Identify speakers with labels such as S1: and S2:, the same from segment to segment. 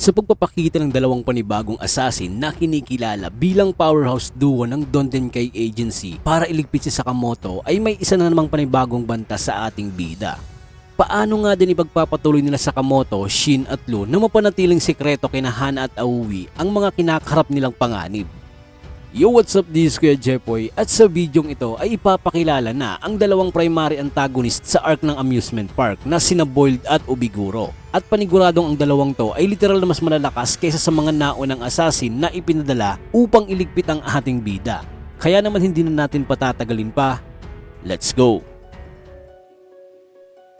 S1: sa pagpapakita ng dalawang panibagong assassin na kinikilala bilang powerhouse duo ng Dondenkay Agency para iligpit si Sakamoto ay may isa na namang panibagong banta sa ating bida. Paano nga din ipagpapatuloy nila Sakamoto, Shin at Lu na mapanatiling sekreto kina Hana at Aoi ang mga kinakaharap nilang panganib? Yo, what's up? This is Kuya Jepoy at sa videong ito ay ipapakilala na ang dalawang primary antagonist sa arc ng amusement park na sina Boiled at Ubiguro. At paniguradong ang dalawang to ay literal na mas malalakas kaysa sa mga naunang assassin na ipinadala upang iligpit ang ating bida. Kaya naman hindi na natin patatagalin pa. Let's go!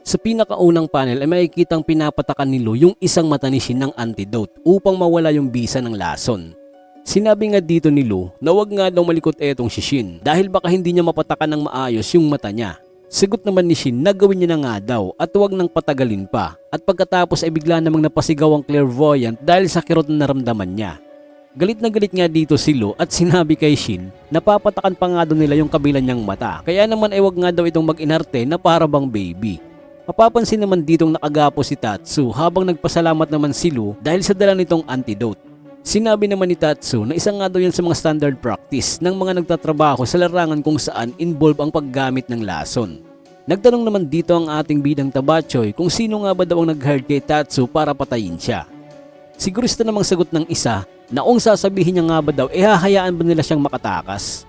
S1: Sa pinakaunang panel ay makikitang pinapatakan ni Lu yung isang mata ni Shin ng antidote upang mawala yung bisa ng lason. Sinabi nga dito ni Lu na wag nga daw malikot etong si Shin dahil baka hindi niya mapatakan ng maayos yung mata niya. Sigot naman ni Shin na gawin niya na nga daw at wag nang patagalin pa. At pagkatapos ay bigla namang napasigaw ang clairvoyant dahil sa kirot na naramdaman niya. Galit na galit nga dito si Lu at sinabi kay Shin na papatakan pa nga daw nila yung kabilang niyang mata. Kaya naman ay wag nga daw itong mag-inarte na para bang baby. Mapapansin naman ditong nakagapo si Tatsu habang nagpasalamat naman si Lu dahil sa dala nitong antidote. Sinabi naman ni Tatsu na isa nga daw yan sa mga standard practice ng mga nagtatrabaho sa larangan kung saan involve ang paggamit ng lason. Nagtanong naman dito ang ating bidang tabachoy kung sino nga ba daw ang nag-hire kay Tatsu para patayin siya. Sigurista namang sagot ng isa na kung sasabihin niya nga ba daw eh hahayaan ba nila siyang makatakas.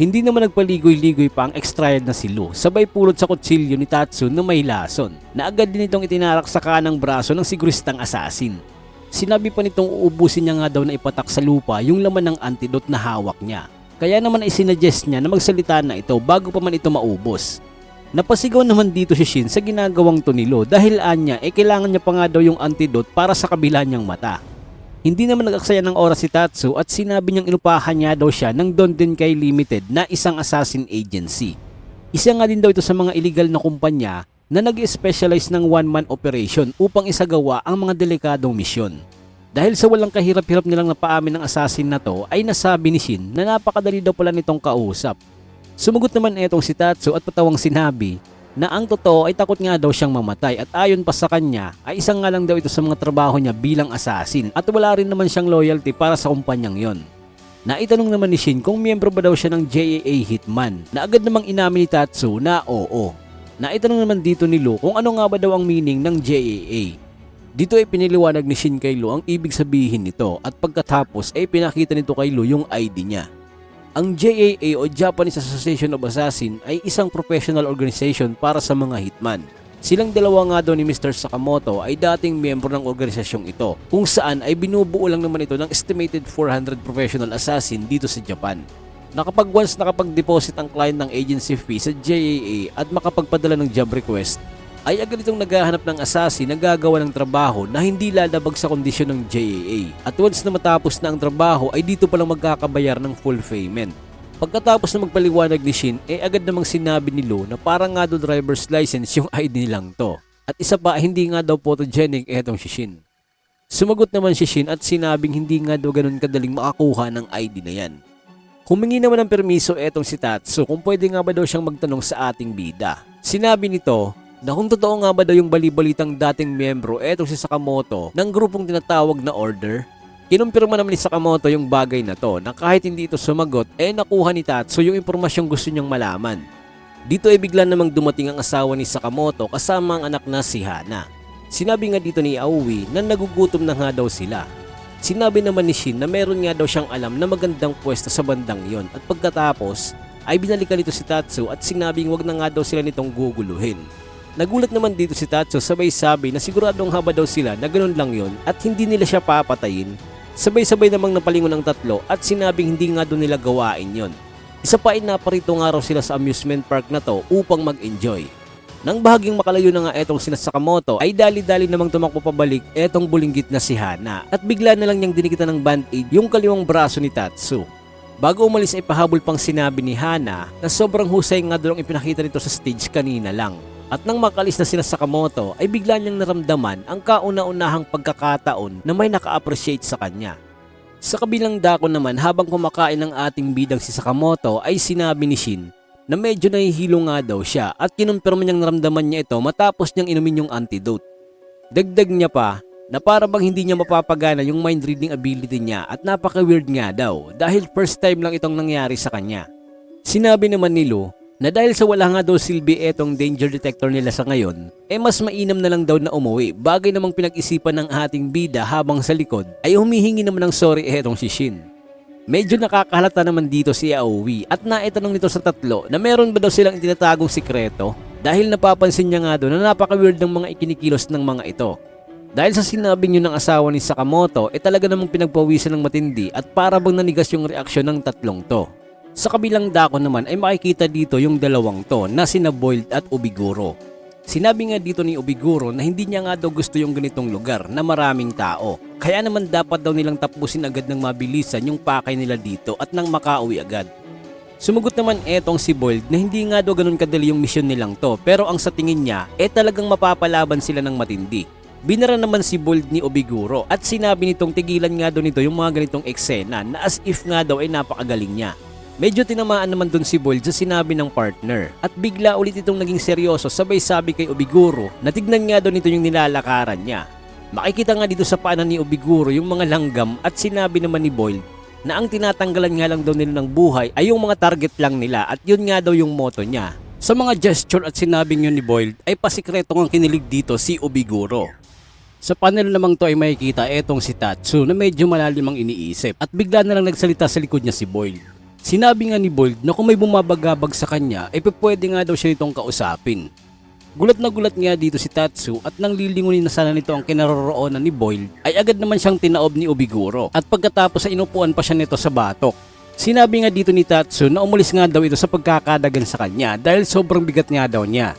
S1: Hindi naman nagpaligoy-ligoy pa ang extrayed na si Lu sabay pulot sa kutsilyo ni Tatsu na may lason na agad din itong itinarak sa kanang braso ng siguristang assassin. Sinabi pa nitong uubusin niya nga daw na ipatak sa lupa yung laman ng antidote na hawak niya. Kaya naman ay sinuggest niya na magsalita na ito bago pa man ito maubos. Napasigaw naman dito si Shin sa ginagawang to ni Lo dahil anya eh kailangan niya pa nga daw yung antidote para sa kabila niyang mata. Hindi naman nag-aksaya ng oras si Tatsu at sinabi niyang inupahan niya daw siya ng Dondenkai Limited na isang assassin agency. Isa nga din daw ito sa mga illegal na kumpanya na nag-specialize ng one-man operation upang isagawa ang mga delikadong misyon. Dahil sa walang kahirap-hirap nilang napaamin ng assassin na to ay nasabi ni Shin na napakadali daw pala nitong kausap. Sumugot naman etong si Tatsu at patawang sinabi na ang totoo ay takot nga daw siyang mamatay at ayon pa sa kanya ay isang nga lang daw ito sa mga trabaho niya bilang assassin at wala rin naman siyang loyalty para sa kumpanyang yon. Naitanong naman ni Shin kung miyembro ba daw siya ng JAA Hitman na agad namang inamin ni Tatsu na oo. Naitanong naman dito ni Lu kung ano nga ba daw ang meaning ng JAA. Dito ay piniliwanag ni Shin kay Lu ang ibig sabihin nito at pagkatapos ay pinakita nito kay Lu yung ID niya. Ang JAA o Japanese Association of Assassin ay isang professional organization para sa mga hitman. Silang dalawa nga daw ni Mr. Sakamoto ay dating miyembro ng organisasyong ito kung saan ay binubuo lang naman ito ng estimated 400 professional assassin dito sa Japan na kapag once nakapag-deposit ang client ng agency fee sa JAA at makapagpadala ng job request, ay agad itong naghahanap ng assassin na gagawa ng trabaho na hindi lalabag sa kondisyon ng JAA. At once na matapos na ang trabaho ay dito palang magkakabayar ng full payment. Pagkatapos na magpaliwanag ni Shin, eh agad namang sinabi ni Lo na parang nga daw driver's license yung ID nilang to. At isa pa, hindi nga daw photogenic etong si Shin. Sumagot naman si Shin at sinabing hindi nga daw ganun kadaling makakuha ng ID na yan. Humingi naman ng permiso etong si Tatsu kung pwede nga ba daw siyang magtanong sa ating bida. Sinabi nito na kung totoo nga ba daw yung balibalitang dating miyembro etong si Sakamoto ng grupong tinatawag na Order. Kinumpirma naman ni Sakamoto yung bagay na to na kahit hindi ito sumagot eh nakuha ni Tatsu yung impormasyong gusto niyang malaman. Dito ay bigla namang dumating ang asawa ni Sakamoto kasama ang anak na si Hana. Sinabi nga dito ni Aoi na nagugutom na nga daw sila Sinabi naman ni Shin na meron nga daw siyang alam na magandang pwesto sa bandang yon at pagkatapos ay binalikan nito si Tatsu at sinabing wag na nga daw sila nitong guguluhin. Nagulat naman dito si Tatsu sabay sabi na siguradong haba daw sila na ganun lang yon at hindi nila siya papatayin. Sabay-sabay namang napalingon ang tatlo at sinabing hindi nga doon nila gawain yon. Isa pa ay naparito nga raw sila sa amusement park na to upang mag-enjoy. Nang bahaging makalayo na nga etong sina Sakamoto ay dali-dali namang tumakbo pabalik etong bulinggit na si Hana at bigla na lang niyang dinikitan ng band-aid yung kaliwang braso ni Tatsu. Bago umalis ay pahabol pang sinabi ni Hana na sobrang husay nga ang ipinakita nito sa stage kanina lang. At nang makalis na sina Sakamoto ay bigla niyang naramdaman ang kauna-unahang pagkakataon na may naka-appreciate sa kanya. Sa kabilang dako naman habang kumakain ng ating bidang si Sakamoto ay sinabi ni Shin na medyo nahihilo nga daw siya at kinumpirma niyang naramdaman niya ito matapos niyang inumin yung antidote. Dagdag niya pa na para bang hindi niya mapapagana yung mind reading ability niya at napaka-weird nga daw dahil first time lang itong nangyari sa kanya. Sinabi naman ni Lou na dahil sa wala nga daw silbi etong danger detector nila sa ngayon, eh mas mainam na lang daw na umuwi. Bagay namang pinag-isipan ng ating bida habang sa likod ay humihingi naman ng sorry etong si Shin. Medyo nakakahalata naman dito si Aoi at naitanong nito sa tatlo na meron ba daw silang itinatagong sikreto dahil napapansin niya nga doon na napaka-weird ng mga ikinikilos ng mga ito. Dahil sa sinabi niyo ng asawa ni Sakamoto, eh talaga namang pinagpawisan ng matindi at para bang nanigas yung reaksyon ng tatlong to. Sa kabilang dako naman ay makikita dito yung dalawang to na sina Boiled at Ubiguro. Sinabi nga dito ni Ubiguro na hindi niya nga daw gusto yung ganitong lugar na maraming tao. Kaya naman dapat daw nilang tapusin agad ng mabilisan yung pakay nila dito at nang makauwi agad. Sumugot naman etong si Boiled na hindi nga daw ganun kadali yung misyon nilang to pero ang sa tingin niya eh talagang mapapalaban sila ng matindi. Binara naman si Bold ni Obiguro at sinabi nitong tigilan nga daw nito yung mga ganitong eksena na as if nga daw ay napakagaling niya. Medyo tinamaan naman dun si Bold sa sinabi ng partner at bigla ulit itong naging seryoso sabay sabi kay Obiguro na tignan nga daw nito yung nilalakaran niya. Makikita nga dito sa paanan ni Obiguro yung mga langgam at sinabi naman ni Boyd na ang tinatanggalan nga lang daw nila ng buhay ay yung mga target lang nila at yun nga daw yung moto niya. Sa mga gesture at sinabing yun ni Boyd ay pasikreto ang kinilig dito si Obiguro. Sa panel namang to ay makikita etong si Tatsu na medyo malalim ang iniisip at bigla na lang nagsalita sa likod niya si Boyd. Sinabi nga ni Boyd na kung may bumabagabag sa kanya ay pwede nga daw siya nitong kausapin. Gulat na gulat nga dito si Tatsu at nang lilingunin na sana nito ang kinaroroonan ni Boyd ay agad naman siyang tinaob ni Obiguro at pagkatapos ay inupuan pa siya nito sa batok. Sinabi nga dito ni Tatsu na umalis nga daw ito sa pagkakadagan sa kanya dahil sobrang bigat nga daw niya.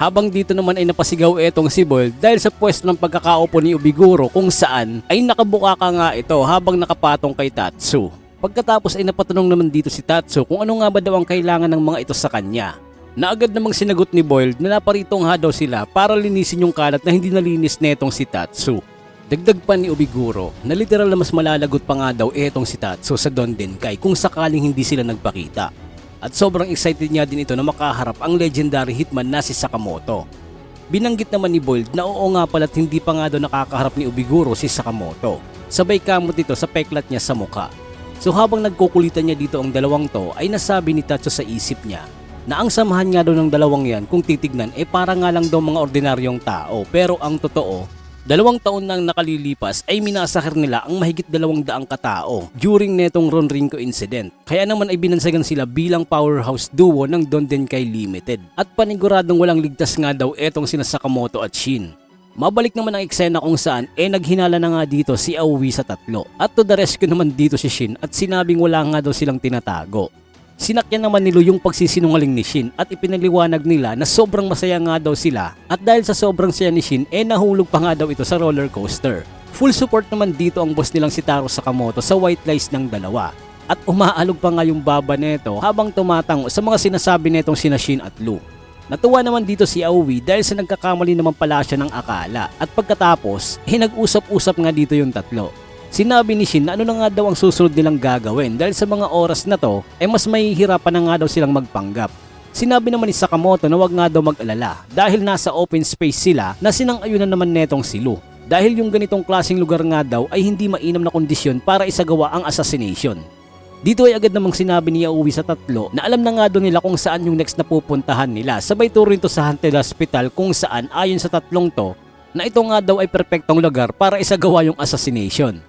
S1: Habang dito naman ay napasigaw etong si Boyle dahil sa pwesto ng pagkakaupo ni Ubiguro kung saan ay nakabuka ka nga ito habang nakapatong kay Tatsu. Pagkatapos ay napatanong naman dito si Tatsu kung ano nga ba daw ang kailangan ng mga ito sa kanya. Na agad namang sinagot ni Boyle na naparito nga daw sila para linisin yung kalat na hindi nalinis netong si Tatsu. Dagdag pa ni Ubiguro na literal na mas malalagot pa nga daw etong si Tatsu sa Don Denkai kung sakaling hindi sila nagpakita at sobrang excited niya din ito na makaharap ang legendary hitman na si Sakamoto. Binanggit naman ni Boyd na oo nga pala't hindi pa nga daw nakakaharap ni Ubiguro si Sakamoto. Sabay kamot ito sa peklat niya sa muka. So habang nagkukulitan niya dito ang dalawang to ay nasabi ni Tatsu sa isip niya na ang samahan nga daw ng dalawang yan kung titignan eh para nga lang daw mga ordinaryong tao pero ang totoo Dalawang taon nang nakalilipas ay minasakir nila ang mahigit dalawang daang katao during netong Ronrinko incident. Kaya naman ay binansagan sila bilang powerhouse duo ng Don Denkai Limited. At paniguradong walang ligtas nga daw etong sina Sakamoto at Shin. Mabalik naman ang eksena kung saan eh naghinala na nga dito si Aoi sa tatlo. At to the rescue naman dito si Shin at sinabing wala nga daw silang tinatago. Sinakyan naman nilo yung pagsisinungaling ni Shin at ipinaliwanag nila na sobrang masaya nga daw sila at dahil sa sobrang saya ni Shin eh nahulog pa nga daw ito sa roller coaster. Full support naman dito ang boss nilang si Taro Sakamoto sa white lies ng dalawa at umaalog pa nga yung baba neto habang tumatango sa mga sinasabi netong sina Shin at Lu. Natuwa naman dito si Aoi dahil sa nagkakamali naman pala siya ng akala at pagkatapos eh nag-usap-usap nga dito yung tatlo. Sinabi ni Shin na ano na nga daw ang susunod nilang gagawin dahil sa mga oras na to ay mas mahihirapan na nga daw silang magpanggap. Sinabi naman ni Sakamoto na wag nga daw mag-alala dahil nasa open space sila na sinang-ayunan naman netong si Lu. Dahil yung ganitong klaseng lugar nga daw ay hindi mainam na kondisyon para isagawa ang assassination. Dito ay agad namang sinabi ni Aoi sa tatlo na alam na nga doon nila kung saan yung next na pupuntahan nila. Sabay turo ito sa Haunted Hospital kung saan ayon sa tatlong to na ito nga daw ay perpektong lugar para isagawa yung assassination.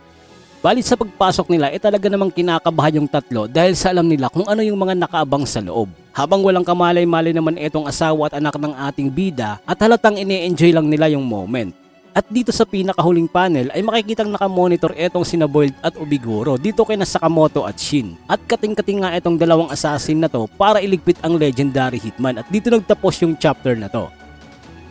S1: Balit sa pagpasok nila, eh talaga namang kinakabahan yung tatlo dahil sa alam nila kung ano yung mga nakaabang sa loob. Habang walang kamalay-malay naman etong asawa at anak ng ating bida at halatang ine-enjoy lang nila yung moment. At dito sa pinakahuling panel ay makikitang nakamonitor etong sina Boyd at Ubiguro dito kay Sakamoto at Shin. At kating-kating nga etong dalawang assassin na to para iligpit ang legendary hitman at dito nagtapos yung chapter na to.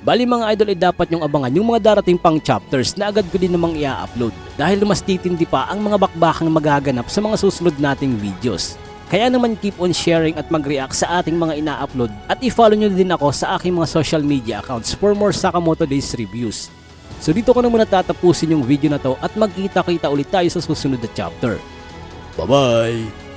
S1: Bali mga idol ay dapat nyong abangan yung mga darating pang chapters na agad ko din namang i-upload dahil mas titindi pa ang mga bakbakang magaganap sa mga susunod nating videos. Kaya naman keep on sharing at mag-react sa ating mga ina-upload at i-follow nyo din ako sa aking mga social media accounts for more Sakamoto Days reviews. So dito ko na muna tatapusin yung video na to at magkita-kita ulit tayo sa susunod na chapter. Bye-bye!